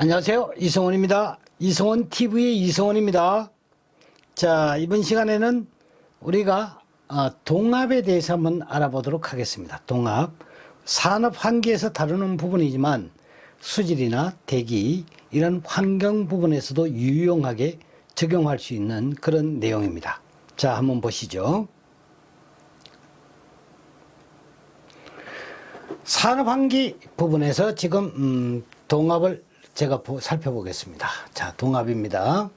안녕하세요. 이성원입니다. 이성원 TV의 이성원입니다. 자, 이번 시간에는 우리가 어, 동합에 대해서 한번 알아보도록 하겠습니다. 동합. 산업 환기에서 다루는 부분이지만 수질이나 대기 이런 환경 부분에서도 유용하게 적용할 수 있는 그런 내용입니다. 자, 한번 보시죠. 산업 환기 부분에서 지금 음, 동합을 제가 보- 살펴보겠습니다. 자, 동합입니다.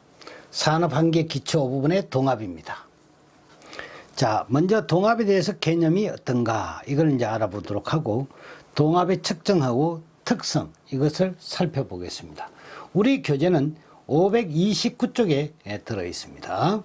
산업환기 기초 부분의 동합입니다. 자, 먼저 동합에 대해서 개념이 어떤가 이걸 이제 알아보도록 하고 동합의 측정하고 특성 이것을 살펴보겠습니다. 우리 교재는 529쪽에 들어 있습니다.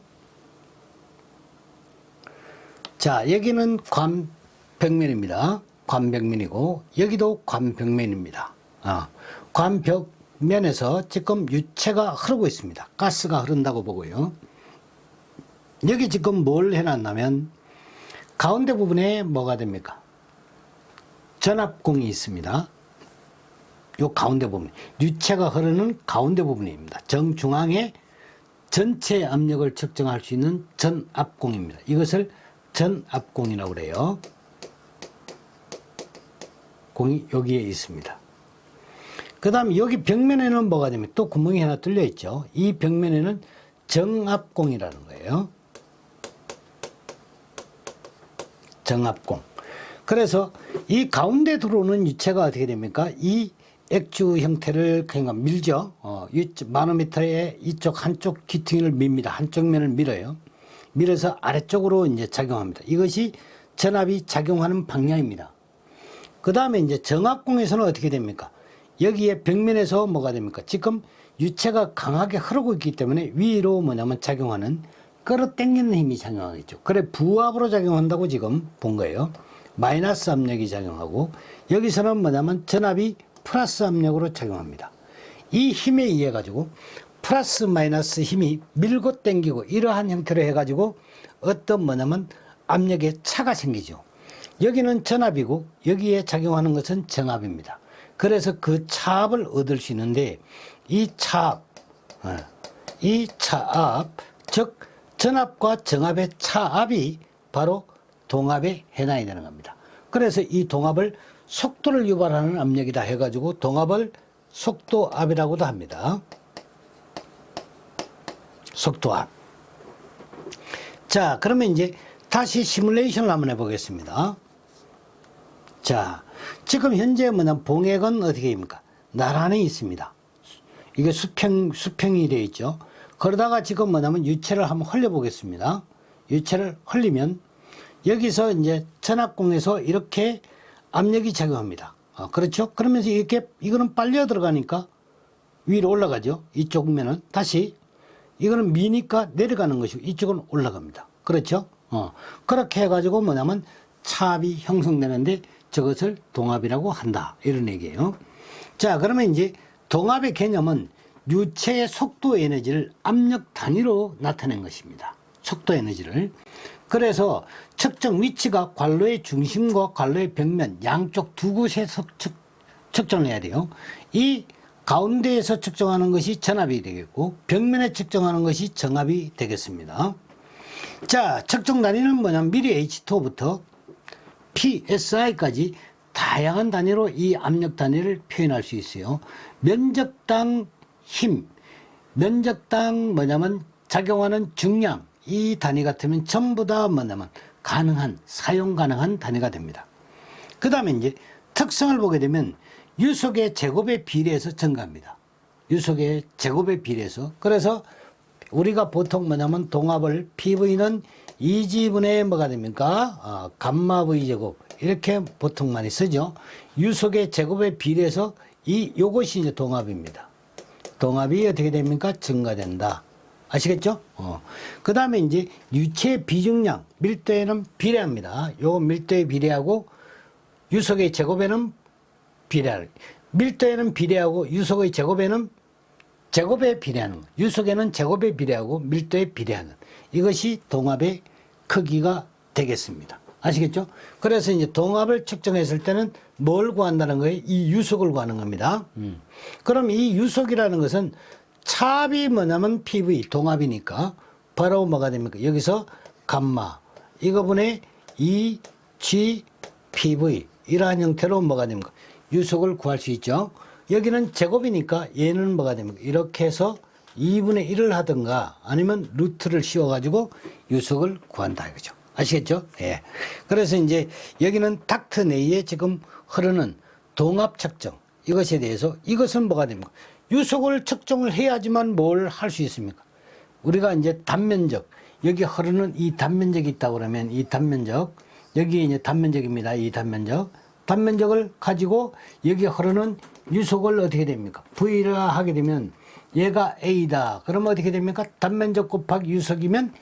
자, 여기는 관벽면입니다. 관벽면이고 여기도 관벽면입니다. 아, 관벽 면에서 지금 유체가 흐르고 있습니다. 가스가 흐른다고 보고요. 여기 지금 뭘 해놨냐면 가운데 부분에 뭐가 됩니까? 전압공이 있습니다. 요 가운데 부분, 유체가 흐르는 가운데 부분입니다. 정중앙에 전체 압력을 측정할 수 있는 전압공입니다. 이것을 전압공이라고 그래요. 공이 여기에 있습니다. 그 다음 여기 벽면에는 뭐가 됩니까? 또 구멍이 하나 뚫려 있죠. 이 벽면에는 정압공이라는 거예요. 정압공. 그래서 이 가운데 들어오는 유체가 어떻게 됩니까? 이 액주 형태를 그냥 밀죠. 어, 마노미터의 이쪽 한쪽 귀퉁이를 밉니다. 한쪽 면을 밀어요. 밀어서 아래쪽으로 이제 작용합니다. 이것이 전압이 작용하는 방향입니다. 그 다음에 이제 정압공에서는 어떻게 됩니까? 여기에 벽면에서 뭐가 됩니까? 지금 유체가 강하게 흐르고 있기 때문에 위로 뭐냐면 작용하는 끌어당기는 힘이 작용하겠죠. 그래 부압으로 작용한다고 지금 본 거예요. 마이너스 압력이 작용하고 여기서는 뭐냐면 전압이 플러스 압력으로 작용합니다. 이 힘에 의해 가지고 플러스 마이너스 힘이 밀고 당기고 이러한 형태로 해 가지고 어떤 뭐냐면 압력의 차가 생기죠. 여기는 전압이고 여기에 작용하는 것은 정압입니다. 그래서 그 차압을 얻을 수 있는데 이 차압, 어, 이 차압, 즉 전압과 정압의 차압이 바로 동압에 해당이 되는 겁니다. 그래서 이 동압을 속도를 유발하는 압력이다 해가지고 동압을 속도압이라고도 합니다. 속도압. 자, 그러면 이제 다시 시뮬레이션을 한번 해보겠습니다. 자, 지금 현재 뭐냐 봉액은 어떻게 됩니까? 나란히 있습니다. 이게 수평 수평이 되어 있죠. 그러다가 지금 뭐냐면 유체를 한번 흘려 보겠습니다. 유체를 흘리면 여기서 이제 전압공에서 이렇게 압력이 작용합니다. 아, 그렇죠? 그러면서 이렇게 이거는 빨려 들어가니까 위로 올라가죠. 이쪽 면은 다시 이거는 미니까 내려가는 것이고 이쪽은 올라갑니다. 그렇죠? 어. 그렇게 해가지고 뭐냐면 차압이 형성되는데 저것을 동압이라고 한다. 이런 얘기예요. 자, 그러면 이제 동압의 개념은 유체의 속도 에너지를 압력 단위로 나타낸 것입니다. 속도 에너지를. 그래서 측정 위치가 관로의 중심과 관로의 벽면 양쪽 두 곳에서 측, 측정을 해야 돼요. 이 가운데에서 측정하는 것이 전압이 되겠고 벽면에 측정하는 것이 정압이 되겠습니다. 자, 측정 단위는 뭐냐면 미리 H2부터 PSI까지 다양한 단위로 이 압력 단위를 표현할 수 있어요. 면적당 힘, 면적당 뭐냐면 작용하는 중량, 이 단위 같으면 전부 다 뭐냐면 가능한, 사용 가능한 단위가 됩니다. 그 다음에 이제 특성을 보게 되면 유속의 제곱에 비례해서 증가합니다. 유속의 제곱에 비례해서. 그래서 우리가 보통 뭐냐면 동합을 PV는 2지분의 뭐가 됩니까? 아, 감마 V 제곱. 이렇게 보통 많이 쓰죠. 유속의 제곱에 비례해서 이, 요것이 이제 동합입니다. 동합이 어떻게 됩니까? 증가된다. 아시겠죠? 어. 그 다음에 이제 유체 비중량, 밀도에는 비례합니다. 요 밀도에 비례하고 유속의 제곱에는 비례할. 밀도에는 비례하고 유속의 제곱에는 제곱에 비례하는 것. 유속에는 제곱에 비례하고 밀도에 비례하는 이것이 동압의 크기가 되겠습니다. 아시겠죠? 그래서 이제 동압을 측정했을 때는 뭘 구한다는 거예요? 이 유속을 구하는 겁니다. 음. 그럼 이 유속이라는 것은 차압이 뭐냐면 PV, 동압이니까 바로 뭐가 됩니까? 여기서 감마, 이거분의 E, G, PV 이러한 형태로 뭐가 됩니까? 유속을 구할 수 있죠. 여기는 제곱이니까 얘는 뭐가 됩니까? 이렇게 해서 2분의 1을 하든가 아니면 루트를 씌워가지고 유속을 구한다 이거죠. 아시겠죠? 예. 그래서 이제 여기는 닥트 내에 지금 흐르는 동압 측정 이것에 대해서 이것은 뭐가 됩니까? 유속을 측정을 해야지만 뭘 할 수 있습니까? 우리가 이제 단면적 여기 흐르는 이 단면적이 있다 그러면 이 단면적 여기 이제 단면적입니다. 이 단면적 단면적을 가지고 여기 흐르는 유속을 어떻게 됩니까? V라 하게 되면 얘가 A다. 그러면 어떻게 됩니까? 단면적 곱하기 유속이면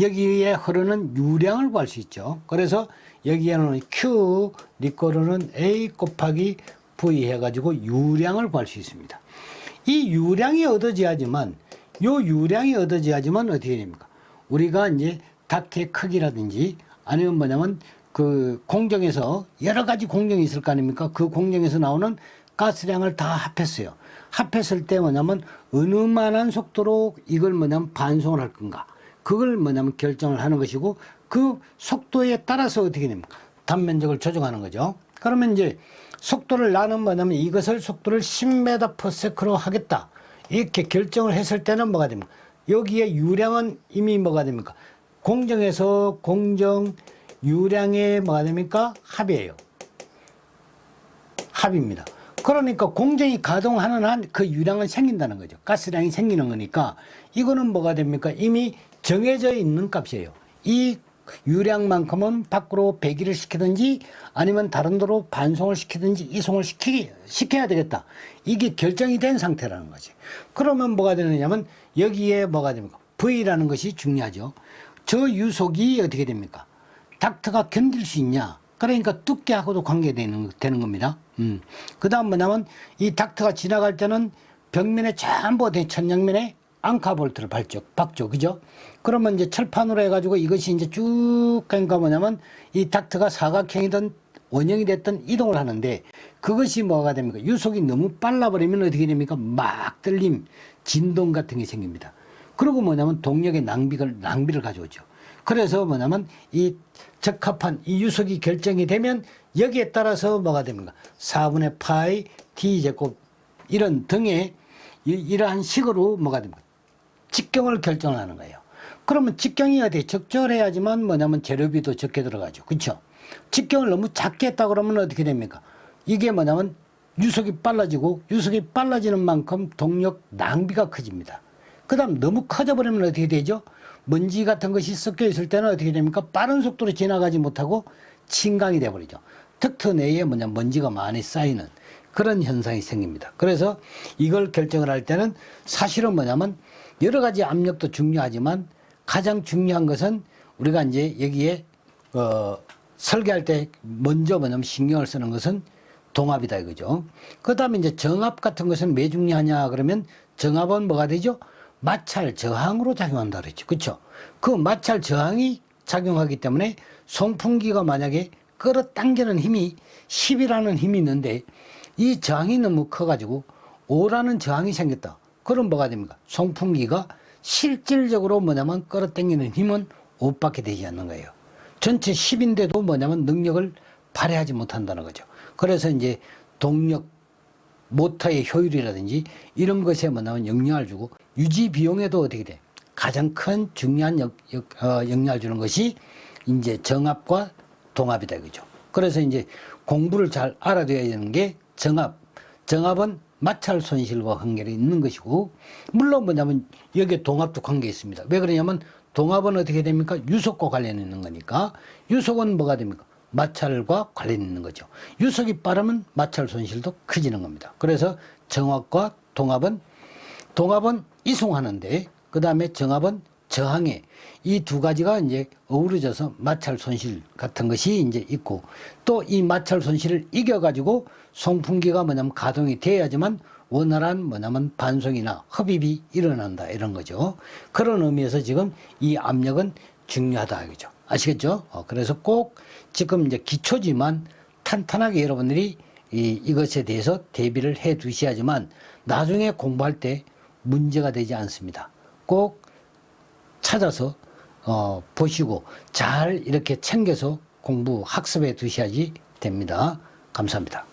여기에 흐르는 유량을 구할 수 있죠. 그래서 여기에는 Q, 리꼬르는 A 곱하기 V 해가지고 유량을 구할 수 있습니다. 이 유량이 얻어져야지만 요 유량이 얻어져야지만 어떻게 됩니까? 우리가 이제 닥터의 크기라든지 아니면 뭐냐면 그 공정에서 여러 가지 공정이 있을 거 아닙니까? 그 공정에서 나오는 가스량을 다 합했어요. 합했을 때 뭐냐면 어느 만한 속도로 이걸 뭐냐면 반송을 할 건가. 그걸 뭐냐면 결정을 하는 것이고 그 속도에 따라서 어떻게 됩니까? 단면적을 조정하는 거죠. 그러면 이제 속도를 나는 뭐냐면 이것을 속도를 10m per sec로 하겠다. 이렇게 결정을 했을 때는 뭐가 됩니까? 여기에 유량은 이미 뭐가 됩니까? 공정에서 공정 유량의 뭐가 됩니까? 합이에요. 합입니다. 그러니까 공정이 가동하는 한 그 유량은 생긴다는 거죠. 가스량이 생기는 거니까 이거는 뭐가 됩니까? 이미 정해져 있는 값이에요. 이 유량만큼은 밖으로 배기를 시키든지 아니면 다른 데로 반송을 시키든지 이송을 시키, 시켜야 되겠다. 이게 결정이 된 상태라는 거지. 그러면 뭐가 되느냐면 여기에 뭐가 됩니까? V라는 것이 중요하죠. 저 유속이 어떻게 됩니까? 닥터가 견딜 수 있냐? 그러니까 두께하고도 관계되는 되는 겁니다. 음. 그 다음 뭐냐면 이 닥터가 지나갈 때는 벽면에 전부 다 천장면에 앙카볼트를 박죠, 박죠, 그죠? 그러면 이제 철판으로 해가지고 이것이 이제 쭉 가니까 뭐냐면 이 닥터가 사각형이든 원형이 됐든 이동을 하는데 그것이 뭐가 됩니까? 유속이 너무 빨라버리면 어떻게 됩니까? 막 들림, 진동 같은 게 생깁니다. 그리고 뭐냐면 동력의 낭비를, 낭비를 가져오죠. 그래서 뭐냐면 이 적합한 이 유속이 결정이 되면 여기에 따라서 뭐가 됩니까? 4분의 파이 d 제곱 이런 등의 이- 이러한 식으로 뭐가 됩니까? 직경을 결정하는 거예요. 그러면 직경이 어디 적절해야지만 뭐냐면 재료비도 적게 들어가죠. 그렇죠? 직경을 너무 작게 했다 그러면 어떻게 됩니까? 이게 뭐냐면 유속이 빨라지고 유속이 빨라지는 만큼 동력 낭비가 커집니다. 그 다음 너무 커져버리면 어떻게 되죠? 먼지 같은 것이 섞여 있을 때는 어떻게 됩니까? 빠른 속도로 지나가지 못하고 침강이 돼버리죠. 턱트 내에 뭐냐 먼지가 많이 쌓이는 그런 현상이 생깁니다. 그래서 이걸 결정을 할 때는 사실은 뭐냐면 여러 가지 압력도 중요하지만 가장 중요한 것은 우리가 이제 여기에 어, 설계할 때 먼저 뭐냐면 신경을 쓰는 것은 동압이다 이거죠. 그 다음에 이제 정압 같은 것은 왜 중요하냐 그러면 정압은 뭐가 되죠? 마찰 저항으로 작용한다 그랬죠. 그렇죠? 그 마찰 저항이 작용하기 때문에 송풍기가 만약에 끌어당기는 힘이 10이라는 힘이 있는데 이 저항이 너무 커가지고 5라는 저항이 생겼다. 그럼 뭐가 됩니까? 송풍기가 실질적으로 뭐냐면 끌어당기는 힘은 5밖에 되지 않는 거예요. 전체 10인데도 뭐냐면 능력을 발휘하지 못한다는 거죠. 그래서 이제 동력 모터의 효율이라든지 이런 것에 뭐냐면 영향을 주고 유지 비용에도 어떻게 돼? 가장 큰 중요한 역, 역, 어, 영향을 주는 것이 이제 정압과 동압이다 그죠. 그래서 이제 공부를 잘 알아둬야 되는 게 정압. 정압은 마찰 손실과 관계가 있는 것이고 물론 뭐냐면 여기에 동압도 관계 있습니다. 왜 그러냐면 동압은 어떻게 됩니까? 유속과 관련 있는 거니까 유속은 뭐가 됩니까? 마찰과 관련 있는 거죠. 유속이 빠르면 마찰 손실도 커지는 겁니다. 그래서 정압과 동압은 동압은 이송하는데 그 다음에 정압은 저항에 이 두 가지가 이제 어우러져서 마찰 손실 같은 것이 이제 있고 또 이 마찰 손실을 이겨가지고 송풍기가 뭐냐면 가동이 돼야지만 원활한 뭐냐면 반송이나 흡입이 일어난다 이런 거죠. 그런 의미에서 지금 이 압력은 중요하다 이거죠. 아시겠죠? 어, 그래서 꼭 지금 이제 기초지만 탄탄하게 여러분들이 이, 이것에 대해서 대비를 해 두셔야지만 나중에 공부할 때 문제가 되지 않습니다. 꼭 찾아서 어, 보시고 잘 이렇게 챙겨서 공부 학습해 두셔야지 됩니다. 감사합니다.